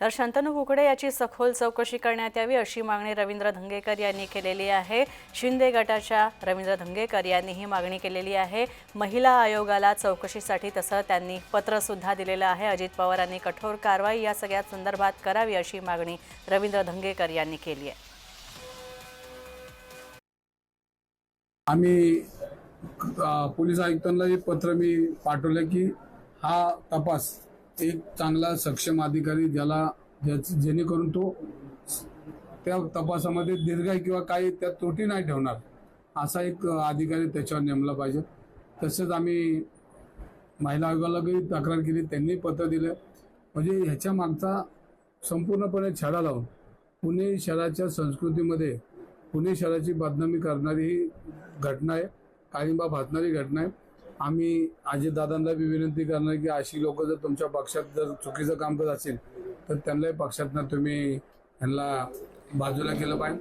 तर शंतनू कुकडे याची सखोल चौकशी करण्यात यावी अशी मागणी रवींद्र धंगेकर यांनी केलेली आहे. शिंदे गटाच्या रवींद्र धंगेकर यांनी ही मागणी केलेली आहे. महिला आयोगाला चौकशीसाठी तसं त्यांनी पत्र सुद्धा दिलेलं आहे. अजित पवारांनी कठोर कारवाई या सगळ्या संदर्भात करावी अशी मागणी रवींद्र धंगेकर यांनी केली आहे. आम्ही पोलीस आयुक्तांना पत्र मी पाठवलं की हा तपास एक चांगला सक्षम अधिकारी ज्याला ज्याची जेणेकरून तो त्या तपासामध्ये दीर्घाई किंवा काही त्या त्रुटी नाही ठेवणार असा एक अधिकारी त्याच्यावर नेमला पाहिजे. तसेच आम्ही महिला आयोगालाही तक्रार केली त्यांनी पत्र दिलं. म्हणजे ह्याच्या मागचा संपूर्णपणे छडा लावून पुणे शहराच्या संस्कृतीमध्ये पुणे शहराची बदनामी करणारी ही घटना आहे काळिंबा भाजणारी घटना आहे. आम्ही अजितदादांना बी विनंती करणार की अशी लोक जर तुमच्या पक्षात जर चुकीचं काम करत असेल तर त्यांनाही पक्षातनं तुम्ही ह्यांना बाजूला केलं पाहिजे.